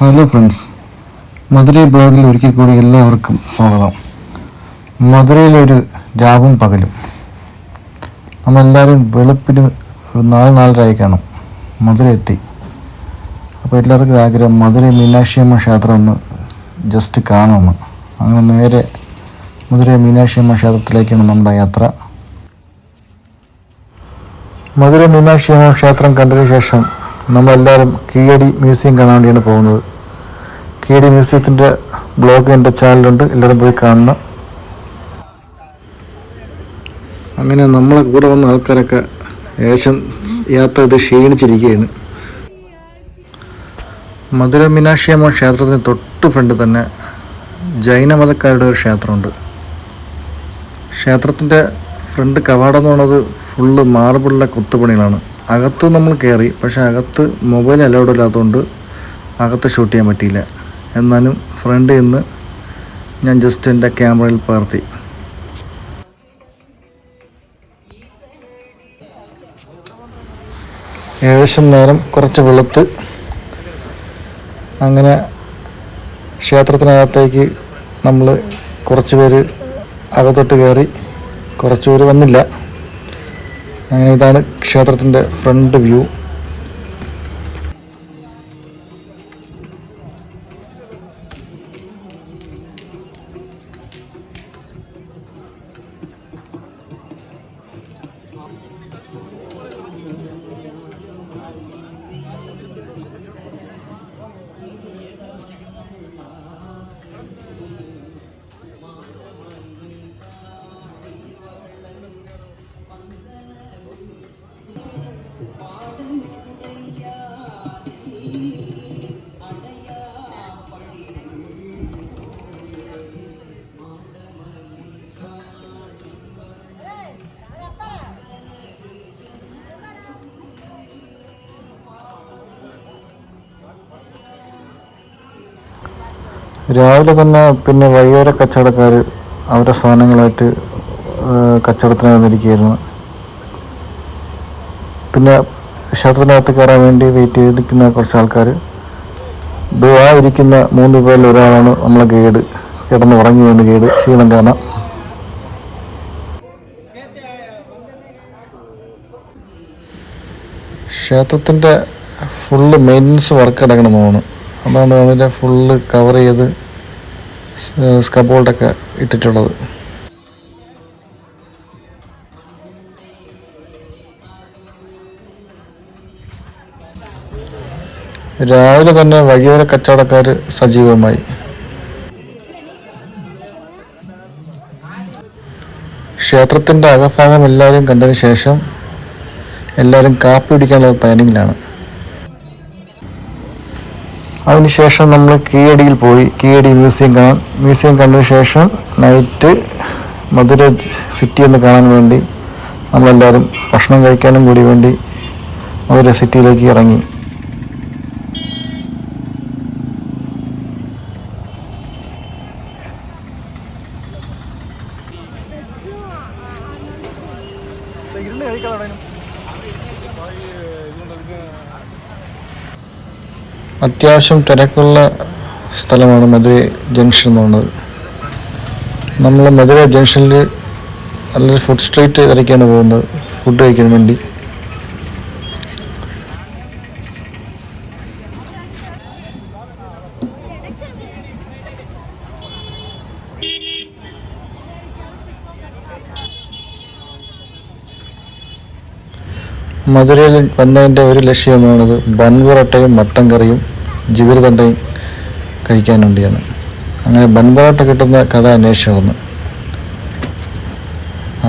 Hello friends Madurai ബ്ലോഗിൽ ഒരിക്കൽ കൂടി എല്ലാവർക്കും സ്വാഗതം. മധുരയിലെ ഒരു രാവും പകലും. നമ്മളെല്ലാവരും വെളുപ്പിന് ഒരു നാല് നാലരയായി കാണും. മധുര എത്തി. അപ്പോൾ എല്ലാവർക്കും ഒരു ആഗ്രഹം. മധുരൈ മീനാക്ഷിയമ്മ ക്ഷേത്രം ഒന്ന് ജസ്റ്റ് കാണുമെന്ന്. അങ്ങനെ നേരെ മധുരൈ മീനാക്ഷിയമ്മ ക്ഷേത്രത്തിലേക്കാണ് നമ്മുടെ യാത്ര. മധുര മീനാക്ഷിയമ്മ ക്ഷേത്രം കണ്ടതിന് ശേഷം നമ്മളെല്ലാവരും കീഴടി മ്യൂസിയം കാണാൻ വേണ്ടിയാണ് പോകുന്നത്. കീഴടി മ്യൂസിയത്തിന്റെ ബ്ലോഗ് എന്റെ ചാനലുണ്ട് എല്ലാവരും പോയി കാണണം. അങ്ങനെ നമ്മളെ കൂടെ വന്ന ആൾക്കാരൊക്കെ ഏശം യാത്ര ഇത് ക്ഷീണിച്ചിരിക്കുകയാണ്. മധുര മീനാക്ഷിയമ്മ ക്ഷേത്രത്തിന് തൊട്ട് ഫ്രണ്ട് തന്നെ ജൈനമതക്കാരുടെ ഒരു ക്ഷേത്രമുണ്ട്. ക്ഷേത്രത്തിന്റെ ഫ്രണ്ട് കവാടം എന്ന് പറയുന്നത് ഫുള്ള് മാർബിളിലെ കൊത്തുപണികളാണ്. അകത്ത് നമ്മൾ കയറി പക്ഷേ അകത്ത് മൊബൈൽ അലൗഡ് ഇല്ലാത്തതുകൊണ്ട് അകത്ത് ഷൂട്ട് ചെയ്യാൻ പറ്റിയില്ല. എന്നാലും ഫ്രണ്ടിൽ നിന്ന് ഞാൻ ജസ്റ്റ് എന്റെ ക്യാമറയിൽ പകർത്തി ഏകദേശം നേരം കുറച്ച് വെളുത്ത് അങ്ങനെ ക്ഷേത്രത്തിനകത്തേക്ക് നമ്മൾ കുറച്ച് പേര് അകത്തോട്ട് കയറി കുറച്ച് പേര് വന്നില്ല. അങ്ങനെ ഇതാണ് ക്ഷേത്രത്തിന്റെ ഫ്രണ്ട് വ്യൂ. രാവിലെ തന്നെ പിന്നെ വഴിയോര കച്ചവടക്കാർ അവരുടെ സാധനങ്ങളായിട്ട് കച്ചവടത്തിന് വന്നിരിക്കുകയായിരുന്നു. പിന്നെ ക്ഷേത്രത്തിനകത്ത് കയറാൻ വേണ്ടി വെയിറ്റ് ചെയ്തിരിക്കുന്ന കുറച്ച് ആൾക്കാർ ദുവാ ഇരിക്കുന്ന മൂന്ന് പേരിൽ ഒരാളാണ് നമ്മളെ ഗൈഡ്. കിടന്ന് ഉറങ്ങിയാണ് ഗൈഡ്. ക്ഷീണം കാരണം. ക്ഷേത്രത്തിന്റെ ഫുള്ള് മെയിന്റനൻസ് വർക്ക് നടക്കണമെന്ന് അതാണ് അതിന്റെ ഫുള്ള് കവർ ചെയ്ത് സ്കബോൾഡൊക്കെ ഇട്ടിട്ടുള്ളത്. രാവിലെ തന്നെ വഴിയോര കച്ചവടക്കാർ സജീവമായി. ക്ഷേത്രത്തിന്റെ അകഭാഗം എല്ലാവരും കണ്ടതിന് ശേഷം എല്ലാവരും കാപ്പി പിടിക്കാനുള്ള പ്ലാനിങ്ങിലാണ് അതിനുശേഷം നമ്മൾ കീഴടിയിൽ പോയി. കീഴടി മ്യൂസിയം കാണാൻ. മ്യൂസിയം കണ്ടതിന് ശേഷം നൈറ്റ് മധുര സിറ്റി ഒന്ന് കാണാൻ വേണ്ടി നമ്മളെല്ലാവരും ഭക്ഷണം കഴിക്കാനും കൂടി വേണ്ടി മധുര സിറ്റിയിലേക്ക് ഇറങ്ങി. അത്യാവശ്യം തിരക്കുള്ള സ്ഥലമാണ് മധുര ജംഗ്ഷൻ എന്ന് പറയുന്നത്. നമ്മൾ മധുര ജംഗ്ഷനിൽ നല്ലൊരു ഫുഡ് സ്ട്രീറ്റ് തിരക്കാണ് പോകുന്നത്. ഫുഡ് കഴിക്കാൻ വേണ്ടി. മധുരയിൽ വന്നതിന്റെ ഒരു ലക്ഷ്യം എന്ന് പറയുന്നത് ബൻപൊറോട്ടയും മട്ടൻ കറിയും ജിഗർ കഴിക്കാൻ വേണ്ടിയാണ്. അങ്ങനെ ബൻപൊറോട്ട കിട്ടുന്ന കട അന്വേഷിച്ചു വന്നു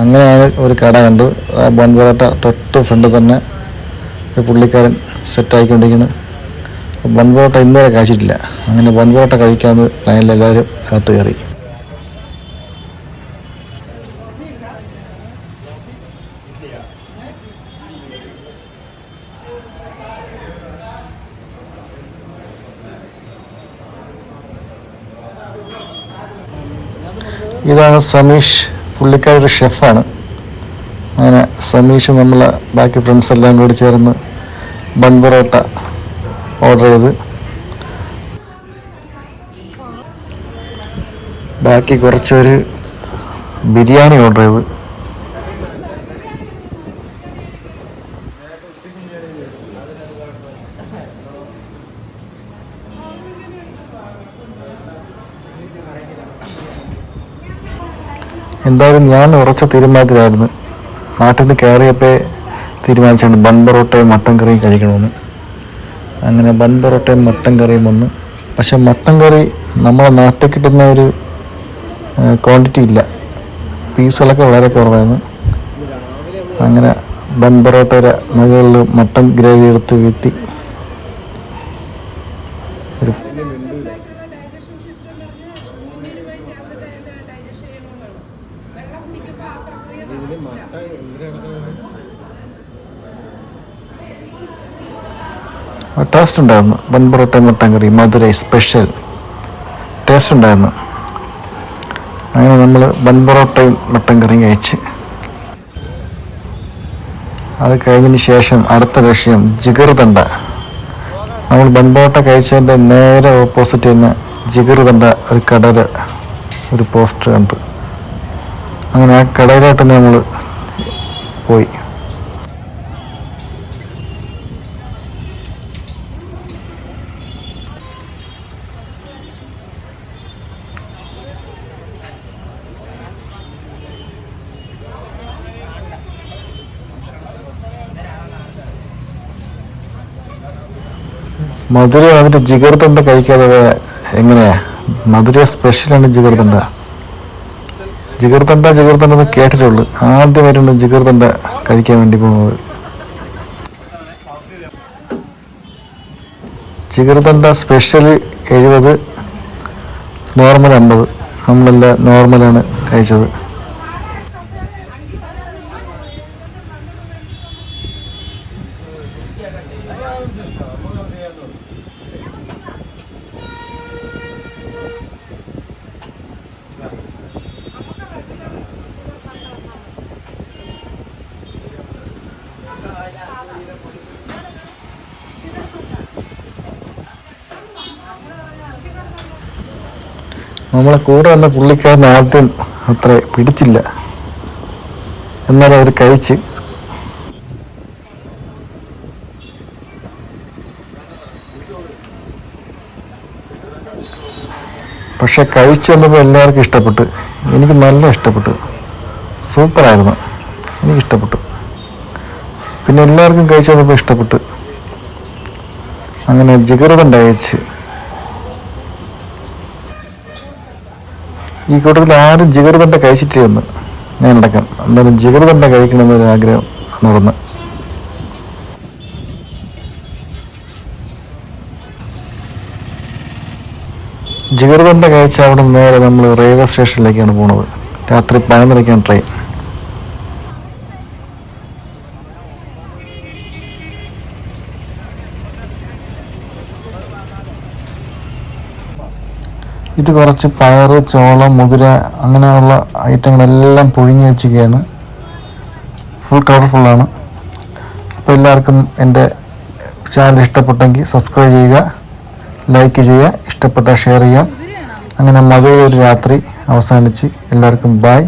അങ്ങനെയാണ് ഒരു കട കണ്ട് ആ ബൻപൊറോട്ട തൊട്ട് ഫ്രണ്ട് തന്നെ ഒരു പുള്ളിക്കാരൻ സെറ്റായിക്കൊണ്ടിരിക്കുന്നു ബൻപൊറോട്ട ഇന്നുവരെ കഴിച്ചിട്ടില്ല അങ്ങനെ ബൻപൊറോട്ട കഴിക്കാമെന്ന് ലൈനിലെല്ലാവരും അകത്ത് കയറി. ഇതാണ് സമീഷ് പുള്ളിക്കാരൊരു ഷെഫാണ്. അങ്ങനെ സമീഷ് നമ്മളെ ബാക്കി ഫ്രണ്ട്സ് എല്ലാം കൂടി ചേർന്ന് ബൺ പൊറോട്ട ഓർഡർ ചെയ്ത്. ബാക്കി കുറച്ചൊരു ബിരിയാണി ഓർഡർ ചെയ്ത്. എന്തായാലും ഞാൻ ഉറച്ച തീരുമാനത്തിലായിരുന്നു. നാട്ടിൽ നിന്ന് കയറിയപ്പോൾ തീരുമാനിച്ചിട്ടുണ്ട് ബൺ പൊറോട്ടയും മട്ടൻ കറിയും കഴിക്കണമെന്ന്. അങ്ങനെ ബൺ പൊറോട്ടയും മട്ടൻ കറിയും വന്ന്. പക്ഷെ മട്ടൻ കറി നമ്മളെ നാട്ടിൽ കിട്ടുന്ന ഒരു ക്വാണ്ടിറ്റി ഇല്ല. പീസുകളൊക്കെ വളരെ കുറവായിരുന്നു. അങ്ങനെ ബൺ പൊറോട്ടയുടെ മുകളിൽ മട്ടൻ ഗ്രേവി എടുത്ത് വീഴ്ത്തി. ടേസ്റ്റ് ഉണ്ടായിരുന്നു. Bun parotta mutton curry Madurai special taste ഉണ്ടായിരുന്നു. അങ്ങനെ നമ്മൾ ബൺ പൊറോട്ടയും മുട്ടൻ കറിയും കഴിച്ച്. അത് കഴിഞ്ഞതിന് ശേഷം അടുത്ത ലക്ഷ്യം ജിഗർദണ്ട നമ്മൾ ബൺ പൊറോട്ട കഴിച്ചതിന്റെ നേരെ ഓപ്പോസിറ്റ് തന്നെ ജിഗർദണ്ട ഒരു കടല ഒരു പോസ്റ്റർ കണ്ടു. അങ്ങനെ ആ കടയിലോട്ട് നമ്മൾ പോയി. മധുര വന്നിട്ട് ജിഗർദണ്ഡ കഴിക്കാതെ എങ്ങനെയാ? മധുര സ്പെഷ്യലാണ് ജിഗർദണ്ഡ ജിഗർദണ്ഡ ജിഗർദണ്ഡ എന്ന് കേട്ടിട്ടുള്ളൂ. ആദ്യമായിട്ടാണ് ജിഗർത്തണ്ട കഴിക്കാൻ വേണ്ടി പോകുന്നത്. ജിഗർത്തണ്ട സ്പെഷ്യൽ എഴുപത് നോർമൽ അമ്പത്. നമ്മളെല്ലാം നോർമലാണ് കഴിച്ചത്. നമ്മളെ കൂടെ വന്ന പുള്ളിക്കാരൻ ആദ്യം അത്ര പിടിച്ചില്ല. എന്നാലും അവർ കഴിച്ച്. പക്ഷെ കഴിച്ചു വന്നപ്പോൾ എല്ലാവർക്കും ഇഷ്ടപ്പെട്ടു. എനിക്ക് നല്ല ഇഷ്ടപ്പെട്ടു. സൂപ്പറായിരുന്നു. എനിക്ക് ഇഷ്ടപ്പെട്ടു. പിന്നെ എല്ലാവർക്കും കഴിച്ചു വന്നപ്പോൾ ഇഷ്ടപ്പെട്ടു. അങ്ങനെ കഴിച്ച് ഈ കൂട്ടത്തിൽ ആരും ജിഗർ തന്നെ കഴിച്ചിട്ടേ എന്ന് ഞാൻ അടക്കം എന്തായാലും ജിഗർദണ്ട കഴിക്കണമെന്നൊരു ആഗ്രഹം നടന്ന്. ജിഗർദണ്ട കഴിച്ച അവിടെ നേരെ നമ്മൾ റെയിൽവേ സ്റ്റേഷനിലേക്കാണ് പോണത്. രാത്രി പതിനൊന്നരയ്ക്കാണ് ട്രെയിൻ. ഇത് കുറച്ച് പയറ് ചോളം മുതിര അങ്ങനെയുള്ള ഐറ്റങ്ങളെല്ലാം പുഴുങ്ങി വെച്ചിരിക്കുകയാണ്. ഫുൾ കളർഫുള്ളാണ് അപ്പോൾ എല്ലാവർക്കും എന്റെ ചാനൽ ഇഷ്ടപ്പെട്ടെങ്കിൽ സബ്സ്ക്രൈബ് ചെയ്യുക ലൈക്ക് ചെയ്യുക ഇഷ്ടപ്പെട്ടാൽ ഷെയർ ചെയ്യാം അങ്ങനെ മധുര രാത്രി അവസാനിച്ച് എല്ലാവർക്കും ബായ്